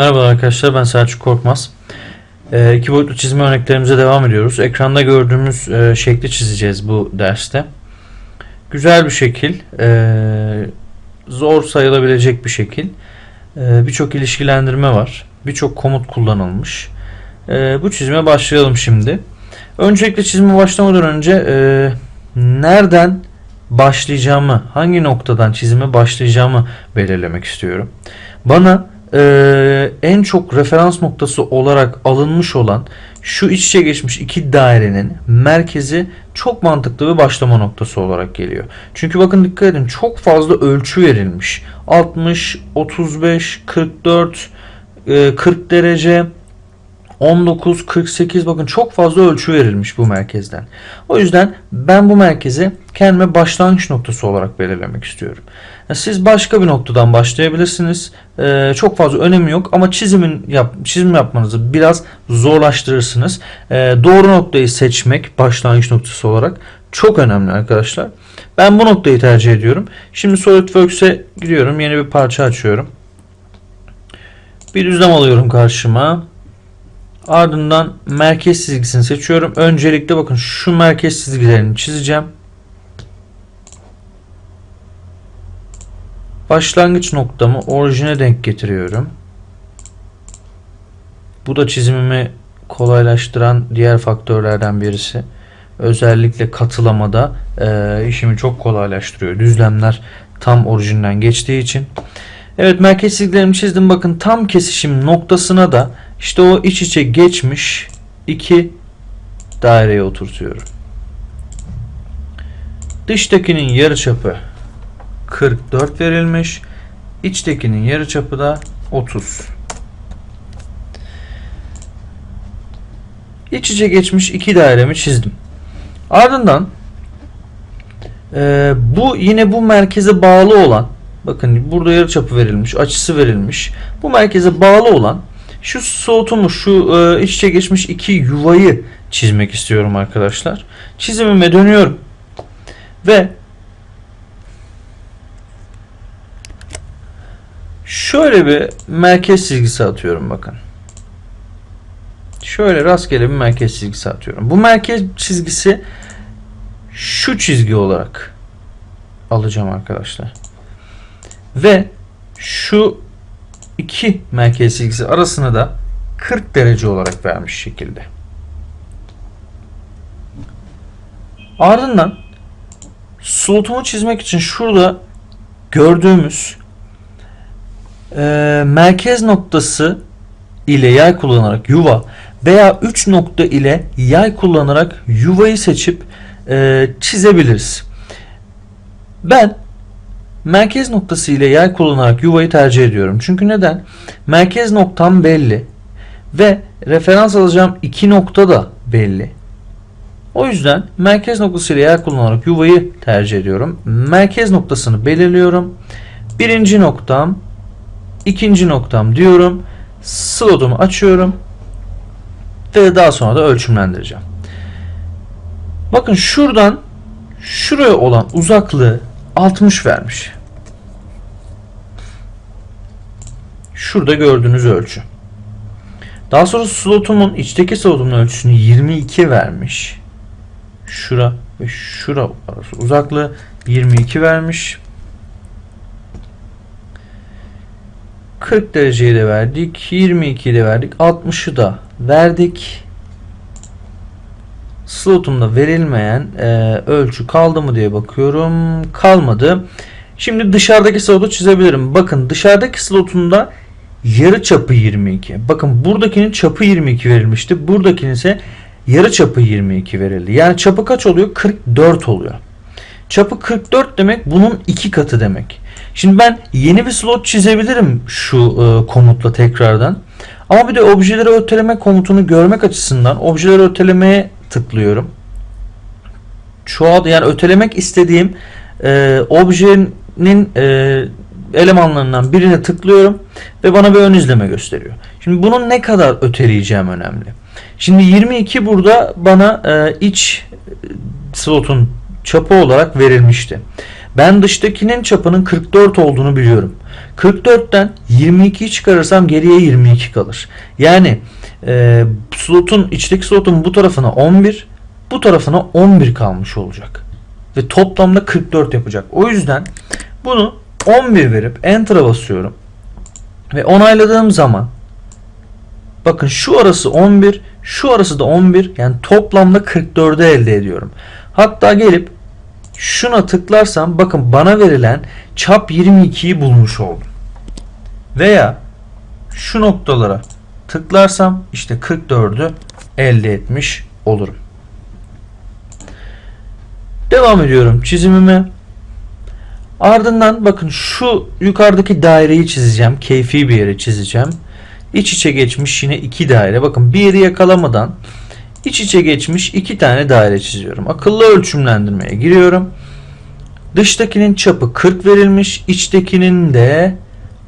Merhaba arkadaşlar ben Selçuk Korkmaz. Ee, iki boyutlu çizme örneklerimize devam ediyoruz. Ekranda gördüğümüz e, şekli çizeceğiz bu derste. Güzel bir şekil. e, zor sayılabilecek bir şekil. E, Birçok ilişkilendirme var. Birçok komut kullanılmış. E, bu çizime başlayalım şimdi. Öncelikle çizime başlamadan önce e, nereden başlayacağımı, hangi noktadan çizime başlayacağımı belirlemek istiyorum. Bana ee, en çok referans noktası olarak alınmış olan şu iç içe geçmiş iki dairenin merkezi çok mantıklı bir başlama noktası olarak geliyor. Çünkü bakın dikkat edin çok fazla ölçü verilmiş. 60, 35, 44, e, 40 derece, 19, 48 bakın çok fazla ölçü verilmiş bu merkezden. O yüzden ben bu merkezi kendime başlangıç noktası olarak belirlemek istiyorum. Siz başka bir noktadan başlayabilirsiniz. Ee, çok fazla önemi yok ama çizimin yap, çizim yapmanızı biraz zorlaştırırsınız. Ee, doğru noktayı seçmek başlangıç noktası olarak çok önemli arkadaşlar. Ben bu noktayı tercih ediyorum. Şimdi SolidWorks'e gidiyorum. Yeni bir parça açıyorum. Bir düzlem alıyorum karşıma. Ardından merkez çizgisini seçiyorum. Öncelikle bakın şu merkez çizgilerini çizeceğim. Başlangıç noktamı orijine denk getiriyorum. Bu da çizimimi kolaylaştıran diğer faktörlerden birisi. Özellikle katılamada e, işimi çok kolaylaştırıyor. Düzlemler tam orijinden geçtiği için. Evet merkez çizgilerimi çizdim. Bakın tam kesişim noktasına da işte o iç içe geçmiş iki daireye oturtuyorum. Dıştakinin yarıçapı 44 verilmiş. İçtekinin yarıçapı da 30. İç içe geçmiş iki dairemi çizdim. Ardından e, bu yine bu merkeze bağlı olan bakın burada yarıçapı verilmiş, açısı verilmiş. Bu merkeze bağlı olan şu soğutumu, şu e, iç içe geçmiş iki yuvayı çizmek istiyorum arkadaşlar. Çizimime dönüyorum. Ve Şöyle bir merkez çizgisi atıyorum bakın. Şöyle rastgele bir merkez çizgisi atıyorum. Bu merkez çizgisi şu çizgi olarak alacağım arkadaşlar. Ve şu iki merkez çizgisi arasına da 40 derece olarak vermiş şekilde. Ardından slotumu çizmek için şurada gördüğümüz e, merkez noktası ile yay kullanarak yuva veya 3 nokta ile yay kullanarak yuvayı seçip e, çizebiliriz. Ben merkez noktası ile yay kullanarak yuvayı tercih ediyorum. Çünkü neden? Merkez noktam belli ve referans alacağım iki nokta da belli. O yüzden merkez noktası ile yay kullanarak yuvayı tercih ediyorum. Merkez noktasını belirliyorum. Birinci noktam ikinci noktam diyorum. Slotumu açıyorum. Ve daha sonra da ölçümlendireceğim. Bakın şuradan şuraya olan uzaklığı 60 vermiş. Şurada gördüğünüz ölçü. Daha sonra slotumun içteki slotumun ölçüsünü 22 vermiş. Şura ve şura arası uzaklığı 22 vermiş. 40 dereceyi de verdik. 22'yi de verdik. 60'ı da verdik. Slotumda verilmeyen e, ölçü kaldı mı diye bakıyorum. Kalmadı. Şimdi dışarıdaki slotu çizebilirim. Bakın dışarıdaki slotunda yarı çapı 22. Bakın buradakinin çapı 22 verilmişti. Buradakinin ise yarı çapı 22 verildi. Yani çapı kaç oluyor? 44 oluyor. Çapı 44 demek bunun iki katı demek. Şimdi ben yeni bir slot çizebilirim şu e, komutla tekrardan. Ama bir de objeleri öteleme komutunu görmek açısından objeleri ötelemeye tıklıyorum. Çoğalt yani ötelemek istediğim e, objenin e, elemanlarından birine tıklıyorum ve bana bir ön izleme gösteriyor. Şimdi bunun ne kadar öteleyeceğim önemli. Şimdi 22 burada bana e, iç slotun çapı olarak verilmişti. Ben dıştakinin çapının 44 olduğunu biliyorum. 44'ten 22'yi çıkarırsam geriye 22 kalır. Yani e, slotun içteki slotun bu tarafına 11, bu tarafına 11 kalmış olacak. Ve toplamda 44 yapacak. O yüzden bunu 11 verip enter'a basıyorum. Ve onayladığım zaman bakın şu arası 11, şu arası da 11. Yani toplamda 44'ü elde ediyorum. Hatta gelip şuna tıklarsam bakın bana verilen çap 22'yi bulmuş oldum. Veya şu noktalara tıklarsam işte 44'ü elde etmiş olurum. Devam ediyorum çizimime. Ardından bakın şu yukarıdaki daireyi çizeceğim. Keyfi bir yere çizeceğim. İç içe geçmiş yine iki daire. Bakın bir yeri yakalamadan iç içe geçmiş iki tane daire çiziyorum. Akıllı ölçümlendirmeye giriyorum. Dıştakinin çapı 40 verilmiş. içtekinin de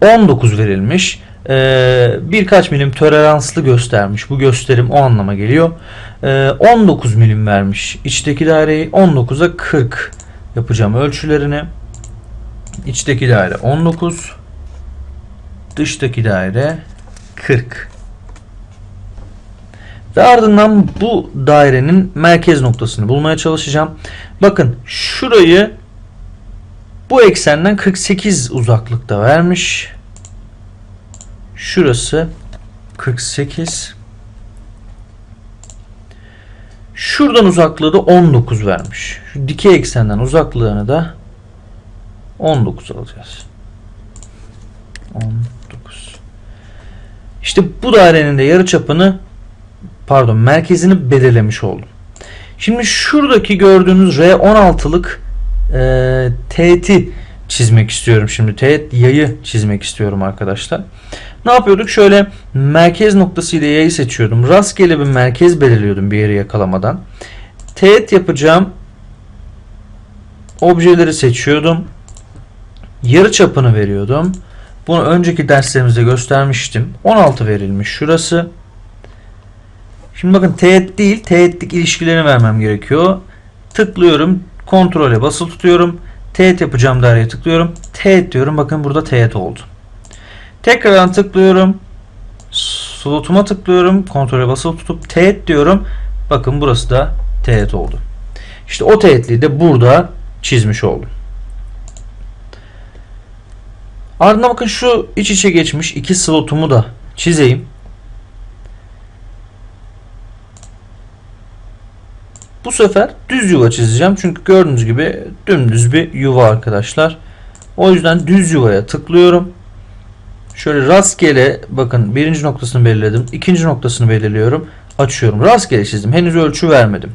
19 verilmiş. Ee, birkaç milim toleranslı göstermiş. Bu gösterim o anlama geliyor. Ee, 19 milim vermiş. İçteki daireyi 19'a 40 yapacağım ölçülerini. İçteki daire 19. Dıştaki daire 40. Ve ardından bu dairenin merkez noktasını bulmaya çalışacağım. Bakın şurayı bu eksenden 48 uzaklıkta vermiş. Şurası 48. Şuradan uzaklığı da 19 vermiş. Şu dikey eksenden uzaklığını da 19 alacağız. 19. İşte bu dairenin de yarıçapını pardon merkezini belirlemiş oldum. Şimdi şuradaki gördüğünüz R16'lık e, teğeti çizmek istiyorum şimdi. Teğet yayı çizmek istiyorum arkadaşlar. Ne yapıyorduk? Şöyle merkez noktası ile yayı seçiyordum. Rastgele bir merkez belirliyordum bir yeri yakalamadan. Teğet yapacağım objeleri seçiyordum. Yarı çapını veriyordum. Bunu önceki derslerimizde göstermiştim. 16 verilmiş şurası. Şimdi bakın teğet değil, teğetlik ilişkilerini vermem gerekiyor. Tıklıyorum, kontrole basılı tutuyorum. Teğet yapacağım daireye tıklıyorum. Teğet diyorum. Bakın burada teğet oldu. Tekrardan tıklıyorum. Slotuma tıklıyorum. Kontrole basılı tutup teğet diyorum. Bakın burası da teğet oldu. İşte o teğetliği de burada çizmiş oldum. Ardından bakın şu iç içe geçmiş iki slotumu da çizeyim. Bu sefer düz yuva çizeceğim. Çünkü gördüğünüz gibi dümdüz bir yuva arkadaşlar. O yüzden düz yuvaya tıklıyorum. Şöyle rastgele bakın birinci noktasını belirledim. ikinci noktasını belirliyorum. Açıyorum. Rastgele çizdim. Henüz ölçü vermedim.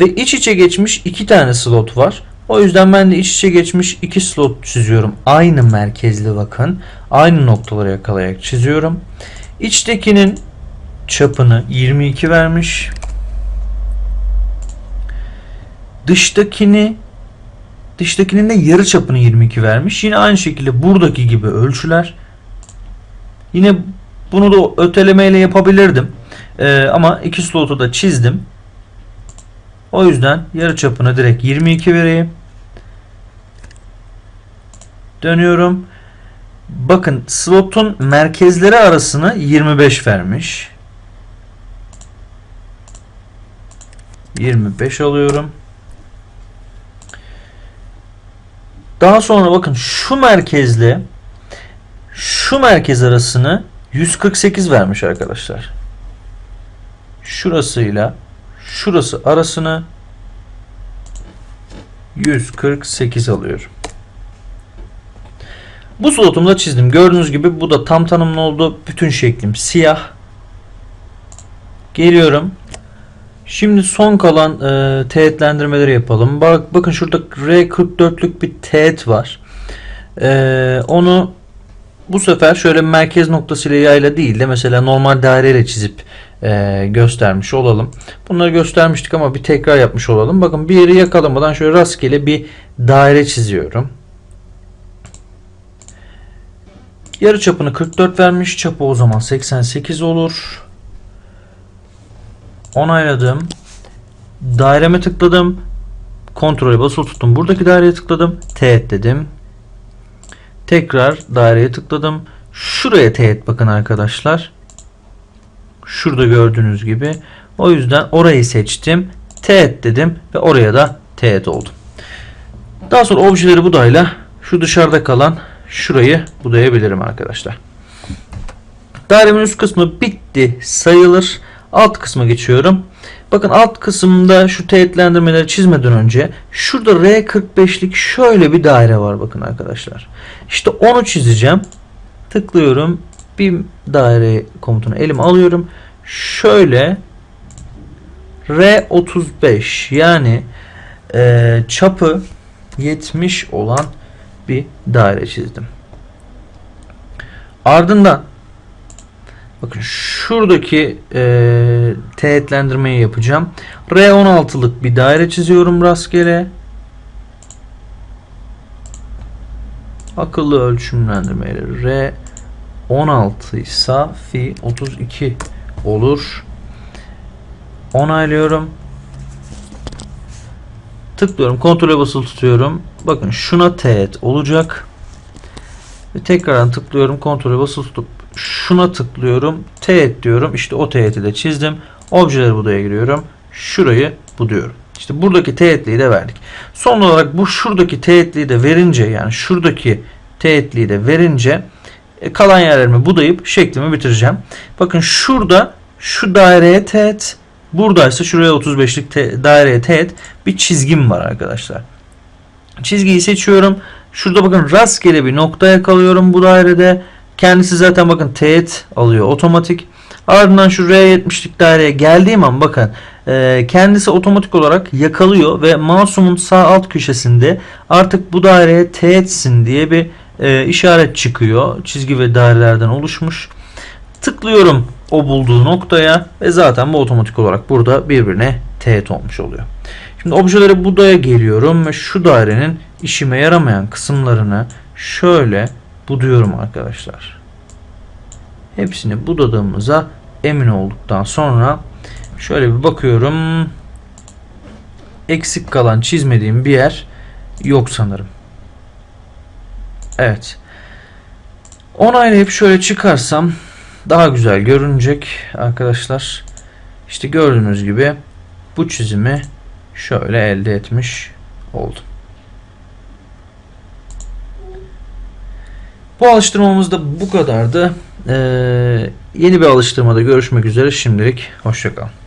Ve iç içe geçmiş iki tane slot var. O yüzden ben de iç içe geçmiş iki slot çiziyorum. Aynı merkezli bakın. Aynı noktaları yakalayarak çiziyorum. İçtekinin çapını 22 vermiş. Dıştakini dıştakinin de yarı çapını 22 vermiş. Yine aynı şekilde buradaki gibi ölçüler. Yine bunu da ötelemeyle yapabilirdim. Ee, ama iki slotu da çizdim. O yüzden yarı çapını direkt 22 vereyim. Dönüyorum. Bakın slotun merkezleri arasını 25 vermiş. 25 alıyorum. Daha sonra bakın şu merkezle şu merkez arasını 148 vermiş arkadaşlar. Şurasıyla şurası arasını 148 alıyorum. Bu slotumda çizdim. Gördüğünüz gibi bu da tam tanımlı oldu. Bütün şeklim siyah. Geliyorum. Şimdi son kalan e, teğetlendirmeleri yapalım. Bak, bakın şurada R44'lük bir teğet var. E, onu bu sefer şöyle merkez noktasıyla yayla değil de mesela normal daireyle çizip e, göstermiş olalım. Bunları göstermiştik ama bir tekrar yapmış olalım. Bakın bir yeri yakalamadan şöyle rastgele bir daire çiziyorum. Yarı çapını 44 vermiş. Çapı o zaman 88 olur. Onayladım. Daireme tıkladım. Kontrole basılı tuttum. Buradaki daireye tıkladım. Teğet dedim. Tekrar daireye tıkladım. Şuraya teğet bakın arkadaşlar. Şurada gördüğünüz gibi. O yüzden orayı seçtim. Teğet dedim ve oraya da teğet oldum. Daha sonra objeleri budayla şu dışarıda kalan şurayı budayabilirim arkadaşlar. Dairemin üst kısmı bitti sayılır. Alt kısma geçiyorum. Bakın alt kısımda şu teğetlendirmeleri çizmeden önce şurada R45'lik şöyle bir daire var bakın arkadaşlar. İşte onu çizeceğim. Tıklıyorum. Bir daire komutunu elime alıyorum. Şöyle R35 yani e, çapı 70 olan bir daire çizdim. Ardından bakın şuradaki e, teğetlendirmeyi yapacağım. R16'lık bir daire çiziyorum rastgele. Akıllı ölçümlendirmeleri R16 ise fi 32 olur. Onaylıyorum. Tıklıyorum. Kontrole basılı tutuyorum. Bakın şuna teğet olacak. Ve tekrardan tıklıyorum. Kontrole basılı tutup şuna tıklıyorum. Teğet diyorum. İşte o teğeti de çizdim. Objeleri budaya giriyorum. Şurayı buduyorum. İşte buradaki teğetliği de verdik. Son olarak bu şuradaki teğetliği de verince yani şuradaki teğetliği de verince e, kalan yerlerimi budayıp şeklimi bitireceğim. Bakın şurada şu daireye teğet buradaysa şuraya 35'lik te- daireye teğet bir çizgim var arkadaşlar. Çizgiyi seçiyorum. Şurada bakın rastgele bir noktaya kalıyorum bu dairede. Kendisi zaten bakın teğet alıyor otomatik. Ardından şu R70'lik daireye geldiğim an bakın e, kendisi otomatik olarak yakalıyor ve mouse'umun sağ alt köşesinde artık bu daireye teğetsin diye bir e, işaret çıkıyor. Çizgi ve dairelerden oluşmuş. Tıklıyorum o bulduğu noktaya ve zaten bu otomatik olarak burada birbirine teğet olmuş oluyor. Şimdi objeleri budaya geliyorum ve şu dairenin işime yaramayan kısımlarını şöyle buduyorum arkadaşlar. Hepsini budadığımıza emin olduktan sonra şöyle bir bakıyorum. Eksik kalan çizmediğim bir yer yok sanırım. Evet. Onaylayıp şöyle çıkarsam daha güzel görünecek arkadaşlar. İşte gördüğünüz gibi bu çizimi şöyle elde etmiş oldum. Bu alıştırmamız da bu kadardı. Ee, yeni bir alıştırmada görüşmek üzere. Şimdilik hoşçakalın.